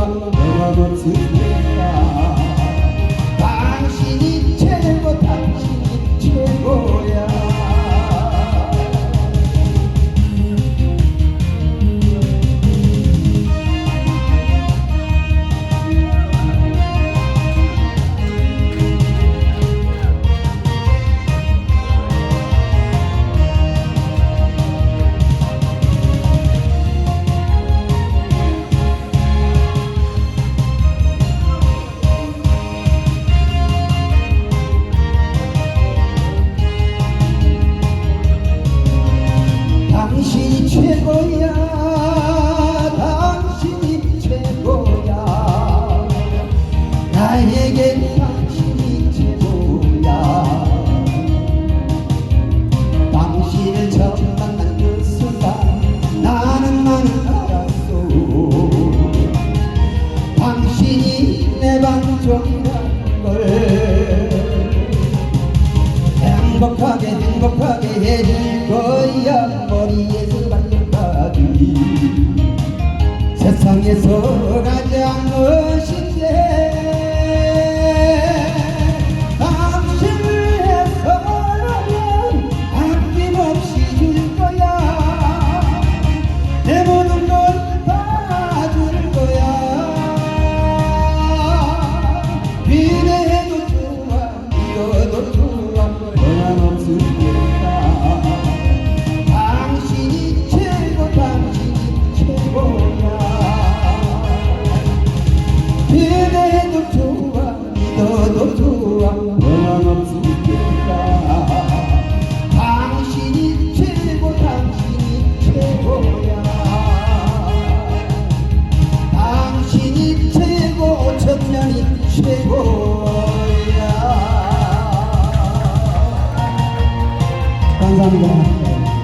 Mann, der wird sich nicht wahr. 하얀 머리에서 발끝까지 세상에서 가 너도 좋아. 너만 없으면 된다 당신이 최고 당신이 최고야. 당신이 최고 천년이 최고야. 감사합니다.